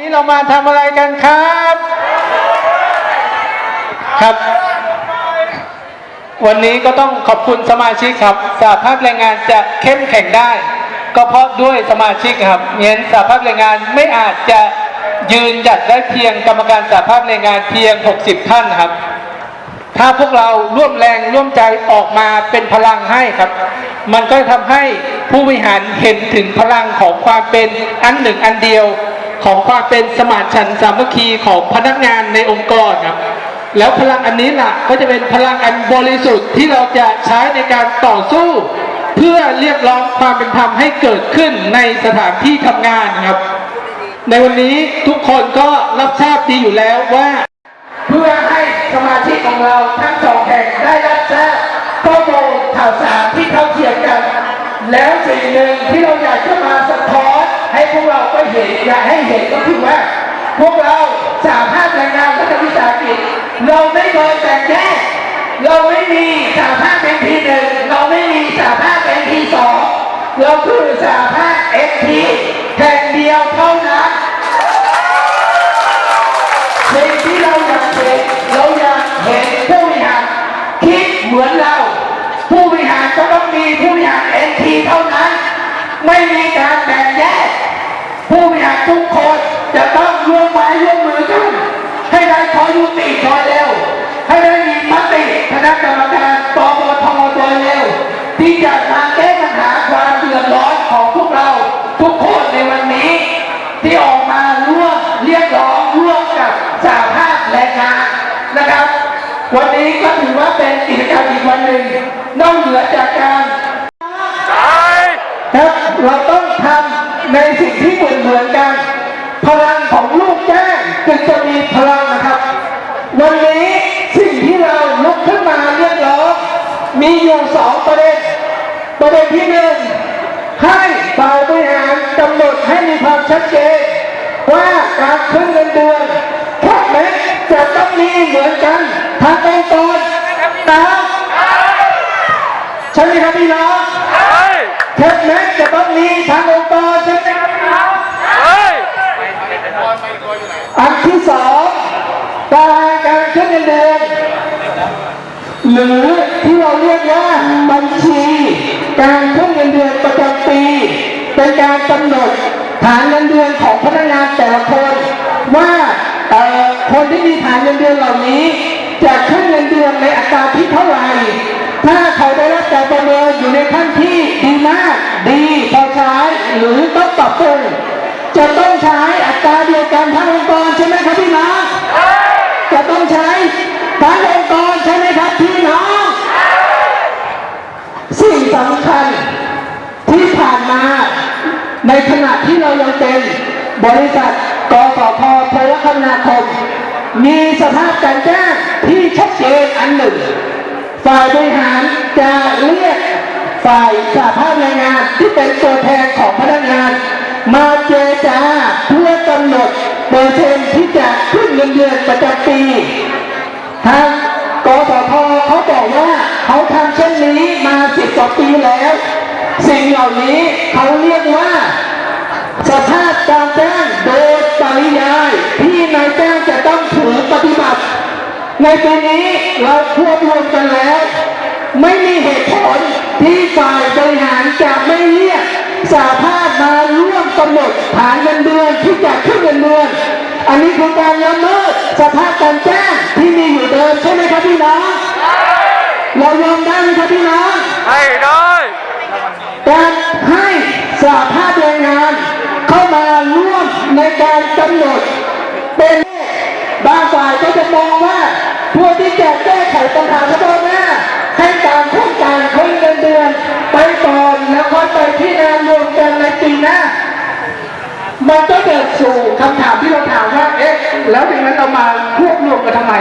นี้เรามาทำอะไรกันครับ ครับ วันนี้ก็ต้องขอบคุณสมาชิกครับสหภาพแรงงานจะเข้มแข็งได้ ก็เพราะด้วยสมาชิกครับเงั้นสหภาพแรงงานไม่อาจจะยืนหยัดได้เพียงกรรมการสหภาพแรงงานเพียง 60 ท่านครับ ถ้าพวกเราร่วมแรงร่วมใจออกมาเป็นพลังให้ครับ มันก็ทำให้ผู้บริหารเห็นถึงพลังของความเป็นอันหนึ่งอันเดียว ของความเป็นสมานฉันสามัคคีของพนักงานในองค์กรครับ แล้วพลังอันนี้ล่ะก็จะเป็นพลังอันบริสุทธิ์ที่เราจะใช้ในการต่อสู้ เพื่อเรียกร้องความเป็นธรรมให้เกิดขึ้นในสถานที่ทำงานครับ ในวันนี้ทุกคนก็รับทราบดีอยู่แล้วว่า เพื่อให้สมาชิกของเราทั้งสองแห่งได้รับทราบข้อมูลข่าวสารที่เท่าเทียมกัน แล้วสิ่งหนึ่งที่เราอยากจะมาสะท้อน ให้พวกเราก็เห็นอยากให้เห็นก็คือว่า พวกเราสามารถแรงงานรัฐวิสาหกิจ เราไม่โดนแบ่งแยกเราไม่มีสาภาพเป็นทีหนึ่งเราไม่มีสาภาพเป็นทีสองเราคือสาภาพเอ็กทีแห่งเดียวเท่านั้นสิ่งที่เราอยากเห็นเราอยากเห็นผู้บริหารคิดเหมือนเรา ผู้บริหารก็ต้องมีผู้บริหารเอ็นทีเท่านั้น ไม่มีการแบ่งแยก ผู้บริหารทุกคนจะต้องร่วมไม้ร่วมมือกันให้ได้ขอยุติโดยเร็ว ให้ได้มีมติคณะกรรมการปปทโดยเร็ว ที่จะมาแก้ปัญหาความเดือดร้อนของพวกเราทุกคนในวันนี้ ที่ออกมาร่วมเรียกร้องร่วมกับสาภาพแรงงานนะครับ วันนี้ก็ถือว่าเป็นกิจกรรมอีกวันหนึ่งนอกเหนือจากการครับเราต้องทำ ในสิ่งที่เหมือนเหมือนกัน พลังของลูกแจ้งจึงจะมีพลังนะครับ วันนี้สิ่งที่เราลุกขึ้นมาเรียกร้องมีอยู่สองประเด็น ประเด็นที่หนึ่งให้ฝ่ายบริหารกำหนดให้มีความชัดเจนว่าการขึ้นเงินเดือนแค่แม้จะต้องมีเหมือนกันทางองค์กรตามใช่ไหมครับพี่น้อง เทคเม็กจะต้องมีทางองค์กรใช่ไหมครับพี่อันที่สองตารางการขึ้นเงินเดือนหรือที่เราเรียกว่าบัญชี การขึ้นเงินเดือนประจำปี เป็นการกำหนดฐานเงินเดือนของพนักงานแต่ละคน ว่าคนที่มีฐานเงินเดือนเหล่านี้ จะขึ้นเงินเดือนในอัตราที่เท่าไหร่ถ้าเขาได้รับการประเมินอยู่ในขั้นที่ดีมาก ดีพอใช้หรือต้อง ปรับปรุงจะต้องใช้อัตราเดียวกันทั้งองค์กรใช่ไหมครับพี่น้องจะต้องใช้ทั้งองค์กรใช่ไหมครับพี่น้องสิ่งสำคัญที่ผ่านมา ในขณะที่เรายังเป็นบริษัทกสทโทรคมนาคม มีสภาพการจ้างที่ชัดเจนอันหนึ่ง ฝ่ายบริหารจะเรียก ฝ่ายสาภาพแรงงานที่เป็นตัวแทนของพนักงาน มาเจรจาเพื่อกำหนดเปอร์เซ็นต์ที่จะขึ้นเงินเดือนประจำปีทางกสทเขาบอกว่าเขาทำเช่นนี้มาสิบกว่าปีแล้ว สิ่งเหล่านี้เขาเรียกว่า สภาพการจ้างโดยปริยายที่นายจ้างจะต้องถือปฏิบัติ ในปีนี้เราควบรวมกันแล้ว ไม่มีเหตุผลที่ฝ่ายบริหารจะไม่เรียกสาภาพมาร่วมกำหนดฐานเงินเดือนที่จะขึ้นเงินเดือน อันนี้คือการละเมิดสภาพการจ้างที่มีอยู่เดิมใช่ไหมครับพี่น้องเรายอมได้ไหมครับพี่น้องให้ได้การให้สาภาพแรงงานเข้ามาร่วมในการกำหนดเป็นบางฝ่ายก็จะมองว่าเพื่อที่จะแก้ไขปัญหาเฉพาะหน้า มันก็เกิดสู่คำถามที่เราถามว่า เอ๊ะ แล้วอย่างนั้นเรามาพวกรวมกันทำไม